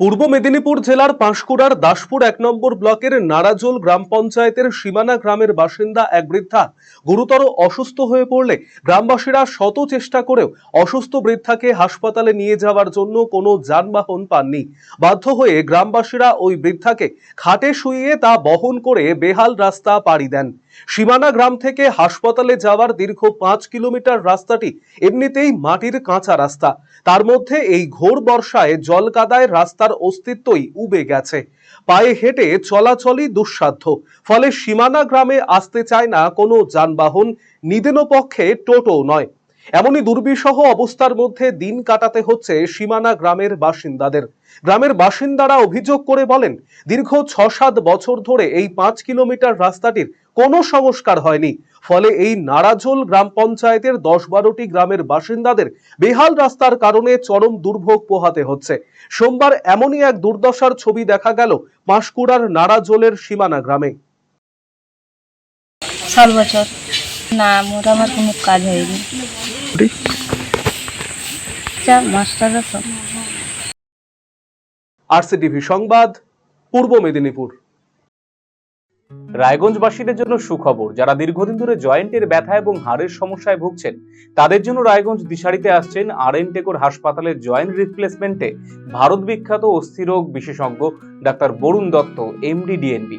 পূর্ব মেদিনীপুর জেলার পাঁশকুড়ার দাসপুর এক নম্বর ব্লকের নারাজোল গ্রাম পঞ্চায়েতের সীমানা গ্রামের বাসিন্দা এক বৃদ্ধা গুরুতর অসুস্থ হয়ে পড়লে গ্রামবাসীরা শত চেষ্টা করেও অসুস্থ বৃদ্ধাকে হাসপাতালে নিয়ে যাওয়ার জন্য কোনো যানবাহন পাননি। বাধ্য হয়ে গ্রামবাসীরা ওই বৃদ্ধাকে খাটে শুইয়ে তা বহন করে বেহাল রাস্তা পাড়ি দেন। সীমানা গ্রাম থেকে হাসপাতালে যাওয়ার দীর্ঘ পাঁচ কিলোমিটার রাস্তাটি এমনিতেই মাটির কাঁচা রাস্তা। তার মধ্যে এই ঘোর বর্ষায় জল কাদায় রাস্তার অস্তিত্বই উবে গেছে। পায়ে হেঁটে চলাচলই দুঃসাধ্য। ফলে সীমানা গ্রামে আসতে চায় না কোনো যানবাহন, নিদেন পক্ষে টোটো নয়। এমনই দুর্বিষহ অবস্থার মধ্যে দিন কাটাতে হচ্ছে সীমানা গ্রামের বাসিন্দাদের। গ্রামের বাসিন্দারা অভিযোগ করে বলেন দীর্ঘ ছ সাত বছর ধরে এই পাঁচ কিলোমিটার রাস্তাটির কোনো সংস্কার হয়নি। ফলে এই নারাজোল গ্রাম পঞ্চায়েতের দশ বারোটি গ্রামের বাসিন্দাদের বেহাল রাস্তার কারণে চরম দুর্ভোগ পোহাতে হচ্ছে। সোমবার এমনই এক দুর্দশার ছবি দেখা গেল পাঁশকুড়ার নারাজোলের সীমানা গ্রামে। সাত বছর না মোর আমার কোনো কাজ হয়নি। মাস্টাররা সব আরসিটিভি সংবাদ, পূর্ব মেদিনীপুর। রায়গঞ্জবাসীদের জন্য সুখবর, যারা দীর্ঘদিন ধরে জয়েন্টের ব্যথা এবং হাড়ের সমস্যায় ভুগছেন, তাদের জন্য রায়গঞ্জ দিশারিতে আসছেন আর এন টেকোর হাসপাতালের জয়েন্ট রিপ্লেসমেন্টে ভারত বিখ্যাত অস্থিরোগ বিশেষজ্ঞ doctor Varun Dutta, MD DNB.